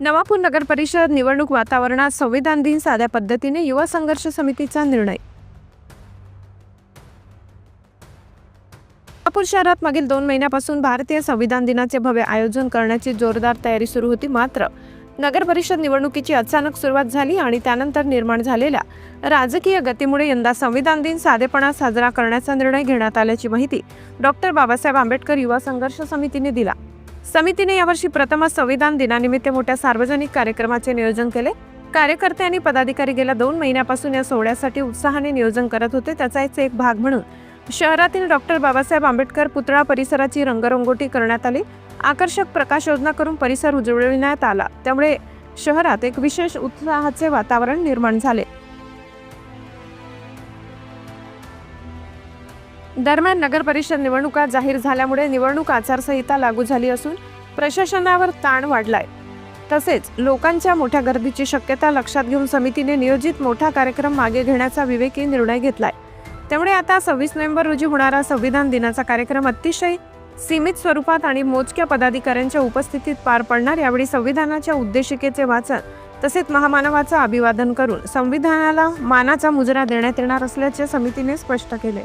नवापूर नगर परिषद निवडणूक वातावरणात संविधान दिन साध्या पद्धतीने युवा संघर्ष समितीचा निर्णय. नागपूर शहरात मागील दोन महिन्यापासून भारतीय संविधान दिनाचे भव्य आयोजन करण्याची जोरदार तयारी सुरू होती मात्र नगर परिषद निवडणुकीची अचानक सुरुवात झाली आणि त्यानंतर निर्माण झालेल्या राजकीय गतीमुळे यंदा संविधान दिन साधेपणा साजरा करण्याचा निर्णय घेण्यात आल्याची माहिती डॉक्टर बाबासाहेब आंबेडकर युवा संघर्ष समितीने दिला. समितीने यावर्षी प्रथमच संविधान दिनानिमित्त मोठ्या सार्वजनिक कार्यक्रमाचे नियोजन केले. कार्यकर्ते आणि पदाधिकारी गेल्या दोन महिन्यापासून या सोहळ्यासाठी उत्साहाने नियोजन करत होते. त्याचाच एक भाग म्हणून शहरातील डॉक्टर बाबासाहेब आंबेडकर पुतळा परिसराची रंगरंगोटी करण्यात आली. आकर्षक प्रकाश योजना करून परिसर उजळविण्यात आला. त्यामुळे शहरात एक विशेष उत्साहाचे वातावरण निर्माण झाले. दरम्यान नगर परिषद निवडणुका जाहीर झाल्यामुळे निवडणूक आचारसंहिता लागू झाली असून प्रशासनावर ताण वाढलाय. तसेच लोकांच्या मोठ्या गर्दीची शक्यता लक्षात घेऊन समितीने नियोजित मोठा कार्यक्रम मागे घेण्याचा विवेकी निर्णय घेतलाय. त्यामुळे आता सव्वीस नोव्हेंबर रोजी होणारा संविधान दिनाचा कार्यक्रम अतिशय सीमित स्वरूपात आणि मोजक्या पदाधिकाऱ्यांच्या उपस्थितीत पार पडणार यावेळी संविधानाच्या उद्देशिकेचे वाचन तसेच महामानवाचं अभिवादन करून संविधानाला मानाचा मुजरा देण्यात येणार असल्याचे समितीने स्पष्ट केले.